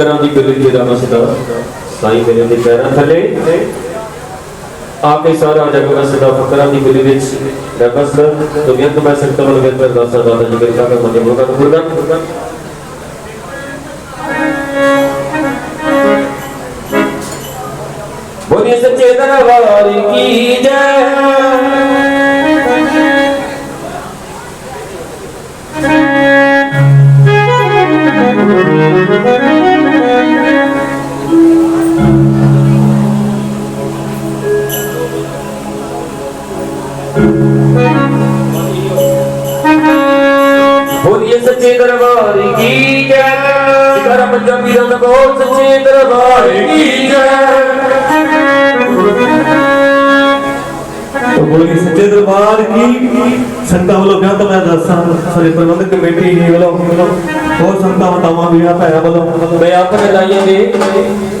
ਫਕਰਾਂ ਦੀ ਬਿਰਲੀ ਦਾ ਮਸਦਾ ਸਾਈਂ ਮੇਰੇ ਦੇ ਪੈਰਾਂ ਥੱਲੇ। ਆ ਕੇ ਸਾਰਾ ਜਗ ਵਸਦਾ ਫਕਰਾਂ ਦੀ ਬਿਰਲੀ ਵਿੱਚ ਰਬਸ ਦੁਨੀਆ ਤੋਂ ਮੈਂ ਸੰਤਾਂ ਨੂੰ ਵੇਦ ਪਰ ਦਾਸਾ ਦਾਦਾ ਜੀ ਮੇਰੇ ਕਾਕਾ ਮਜੇ ਮੁਰਗਾ ਤੋਂ ਮੁਰਗਾ ਬੋਲੇ ਸੱਚੇ ਦਰਬਾਰ ਕੀ ਜੈ? ਬੋਲੀਏ ਸੱਚੇ ਦਰਬਾਰ ਕੀ ਜੈ। ਕਰ ਪੰਜਾਬੀ ਦਾ ਬੋਲ ਸੱਚੇ ਦਰਬਾਰ ਕੀ ਜੈ। ਤੋ ਬੋਲੇ ਸੱਚੇ ਦਰਬਾਰ ਕੀ? ਸੰਤਾਂ ਵੱਲੋਂ ਕਹਿੰਦਾ ਮੈਂ ਦੱਸਾਂ ਸਾਰੇ ਪ੍ਰਬੰਧਕ ਕਮੇਟੀ ਜੀ ਵੱਲੋਂ ਹੋਰ ਸੰਤਾਂ ਮਤਾਵਾਂ ਵੀਰਾਂ ਭੈਣਾਂ ਵੱਲੋਂ। ਮੈਂ ਆਪਣੇ ਲਾਈਆਂ ਦੇ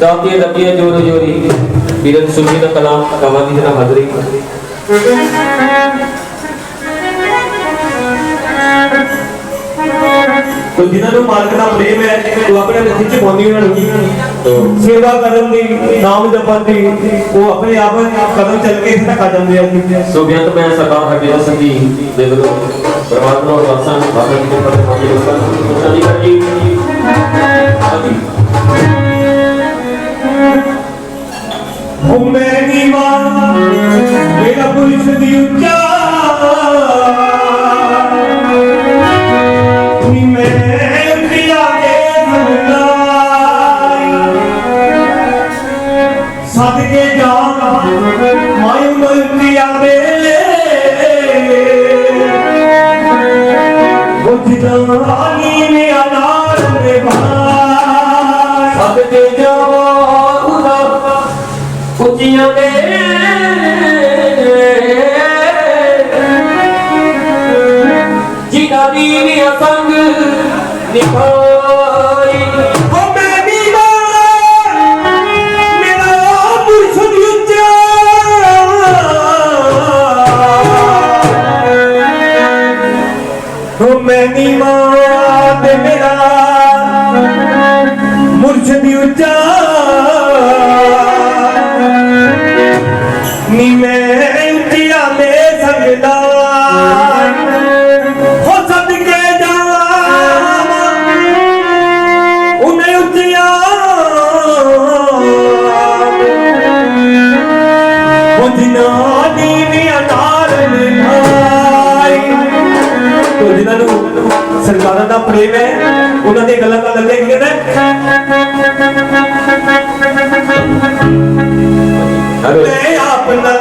ਦਾਤੀਆਂ ਲੱਗੀਆਂ ਜੋਰ ਜੋਰੀ ਵੀਰਨ ਸੁਣੀ ਦਾ ਕਲਾਮ ਕਵਾਂ ਦੀ ਹਾਜ਼ਰੀ। ਤੋ ਜਿਨ੍ਹਾਂ ਨੂੰ ਮਾਲਕ ਦਾ ਪ੍ਰੇਮ ਹੈ, ਉਹ ਆਪਣੇ ਨਸੀਬ ਚ ਪਾਉਂਦੀ ਉਹਨਾਂ ਨੂੰ ਸੇਵਾ ਕਰਨ ਦੀ, ਨਾਮ ਜਪਣ ਦੀ, ਉਹ ਆਪਣੇ ਆਪ ਕਦਮ ਚੱਲ ਕੇ ਧੱਕਾ ਜਾਂਦੇ ਆ ਸੋ ਬੇਅੰਤ ਮੈਂ ਸਰਦਾਰ ਹਰਜੀਤ ਸਿੰਘ ਜੀ ਦੇ ਵੱਲੋਂ ਪਰਮਾਤਮਾ ਔਰ ਵਾਸਾਂ ਬਾਬਾ ਜੀ ਦੇ ਪ੍ਰਤੀ ਮਾਜੀ ਲੋਕਾਂ ਨੂੰ ਸੁਣਾਈ ਉਹ ਮੈਂ ਦੀ ਮਾਂ, ਮੇਰਾ ਪੁਲਿਸ ਦੀ ਉੱਚਾ ਨੀ ਮੈਂ ਪਿਆ ਦੇ ਸੰਗਾਈ ਸਦਕੇ ਜਾਣਾ ਮਾਇਮ ਪਿਆ ਦੇ ਓ ਮੇਰੀ ਮਾਂ ਤੇ ਮੇਰਾ। ਮੁਰਸ਼ਦ ਉੱਚਾ ਸਰਕਾਰਾਂ ਦਾ ਪ੍ਰੇਮ ਹੈ ਉਹਨਾਂ ਦੀ ਗੱਲਾਂ ਦਾ ਲੱਗੇ ਕਿ ਹਲੋ ਮੈਂ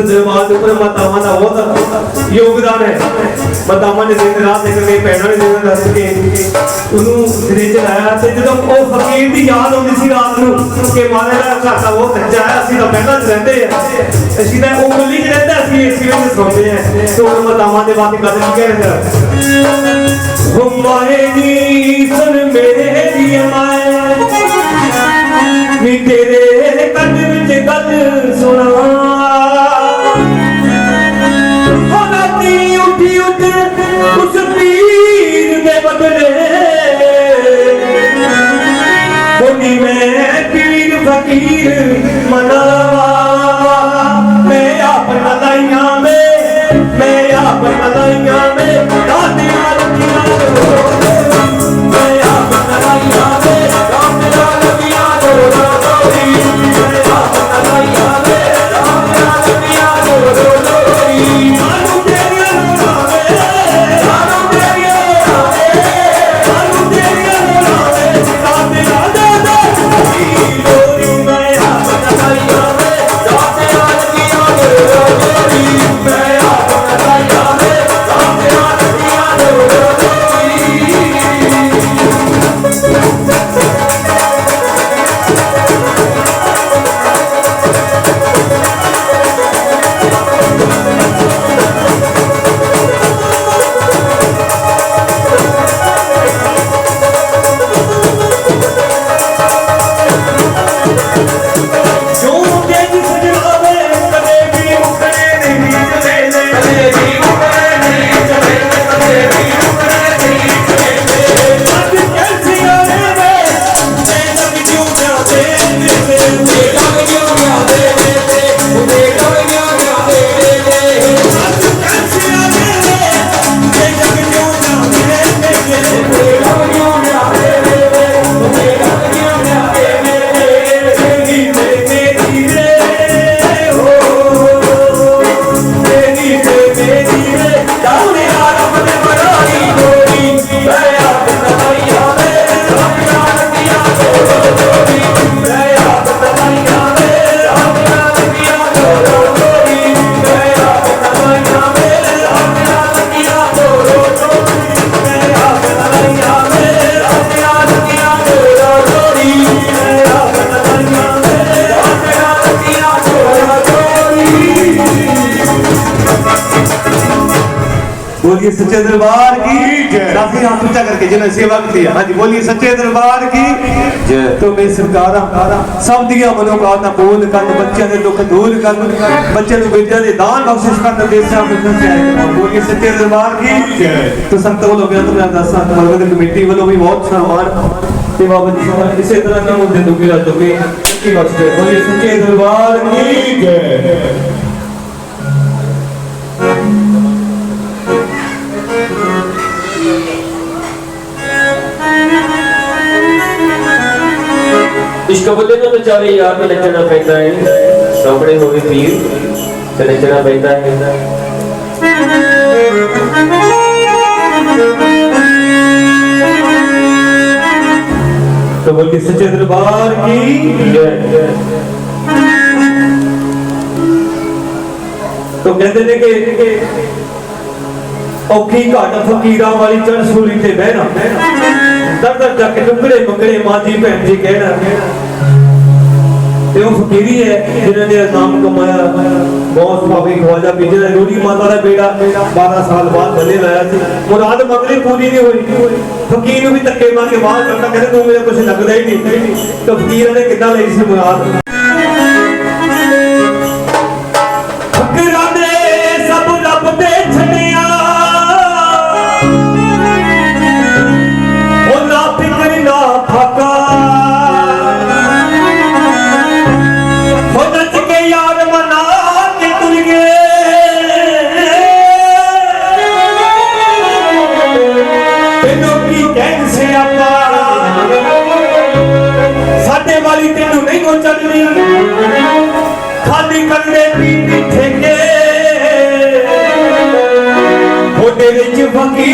ਦਰਬਾਰ ਦੇ ਉੱਪਰ ਮਾਤਾਵਾਂ ਦਾ ਬਹੁਤ ਯੋਗਦਾਨ ਹੈ। ਮਾਤਾਵਾਂ ਨੇ ਦਿਨ ਰਾਤ ਇੱਕ ਕੇ, ਭੈਣਾਂ ਨੇ ਦਿਨ ਦੱਸ ਕੇ ਉਹਨੂੰ ਸਿਰੇ ਚ ਲਾਇਆ ਤੇ ਜਦੋਂ ਉਹ ਫਕੀਰ ਦੀ ਯਾਦ ਆਉਂਦੀ ਸੀ ਰਾਤ ਨੂੰ, ਕਿ ਮਾਰੇ ਦਾ ਘਰ ਦਾ ਉਹ ਕੱਚਾ ਹੈ, ਅਸੀਂ ਤਾਂ ਪਹਿਲਾਂ ਚ ਰਹਿੰਦੇ ਆ। ਅਸੀਂ ਤਾਂ ਉਹ ਗਲੀ ਚ ਰਹਿੰਦਾ ਅਸੀਂ ਏਸੀ ਵਿੱਚ ਸੌਂਦੇ ਆ। ਤੇ ਉਹ ਮਾਤਾਵਾਂ ਦੇ ਬਾਰੇ ਗੱਲ ਨਹੀਂ ਕਹਿ ਰਿਹਾ? ਹੁਮਾਏ ਨੀ, ਸੁਣ ਮੇਰੀ ਮਾਏ ਨੀ ਤੇਰੇ ਕੰਨ ਵਿੱਚ ਗੱਲ ਸੁਣਾ ਉੱਠੀ ਉੱਠ ਉਸ ਪੀਰ ਦੇ ਬਦਲੇ। ਮੈਂ ਪੀਰ ਫਕੀਰ जिन्हें सेवा की है हाँ जी बोलिए सच्चे दरबार की जय। तो मेरी सरकारा ਸਭ ਦੀਆਂ ਮਨੋਕਾਮਨਾ ਪੂਰਨ ਕਰਨ ਬੱਚਿਆਂ ਦੇ ਦੁੱਖ ਦੂਰ ਕਰਨ ਬੱਚਿਆਂ ਨੂੰ ਵਿਦਿਆ ਦੇ ਦਾਨ ਬਖਸ਼ਿਸ਼ ਕਰਨ ਦੇਸਾਂ ਵਿੱਚ ਪਿਆਰੇ ਬੋਲੀਏ ਸੱਚੇ ਦਰਬਾਰ ਕੀ ਜੈ। तो संत ਵੱਲੋਂ ਬਿਆਨ ਮੈਂ ਦੱਸਾਂ ਮਰਗਦ ਕਮੇਟੀ ਵੱਲੋਂ ਵੀ ਬਹੁਤ ਸਨਮਾਨ ਤੇ ਬਾਬਾ ਜੀ ਸਮਾਂ ਇਸੇ ਤਰ੍ਹਾਂ ਨਾ ਹੁੰਦੇ ਦੁਖੀ ਰਾਜੋਗੇ ਕੀ ਵਾਸਤੇ ਬੋਲੀਏ ਸੱਚੇ ਦਰਬਾਰ ਕੀ ਜੈ कबूले में तो चारे यार में नचना पैदा है सामने हो भी पीर तो नचना पैदा है तो बोल के सच्चे दरबार की तो कहते ने कि औखी घट फकीरा वाली चढ़ सूली ते बहना दर दर तक टुकड़े मुकड़े माँ जी भैन जी कहना ਤੇ ਉਹ ਫਕੀਰੀ ਹੈ ਜਿਨ੍ਹਾਂ ਨੇ ਨਾਮ ਕਮਾਇਆ। ਬਹੁਤ ਭਾਵੇਂ ਖਵਾਜਾ ਪੀਜੇ ਦਾ ਲੋੜੀ ਮਾਤਾ ਦਾ ਬੇੜਾ 12 ਸਾਲ ਬਾਅਦ ਬੱਲੇ ਲਾਇਆ ਸੀ। ਮੁਰਾਦ ਮੰਗਲੀ ਪੂਰੀ ਨਹੀਂ ਹੋਈ। ਫਕੀਰ ਨੂੰ ਵੀ ਧੱਕੇ ਮਾਰ ਕੇ ਬਾਹਰ ਕੱਢਾ ਕਹਿੰਦੇ, ਤੂੰ ਮੇਰਾ ਕੁਝ ਲੱਗਦਾ ਹੀ ਨਹੀਂ। ਤਾਂ ਫਕੀਰਾਂ ਨੇ ਕਿੱਦਾਂ ਲਈ ਸੀ ਮੁਰਾਦ? যুবকে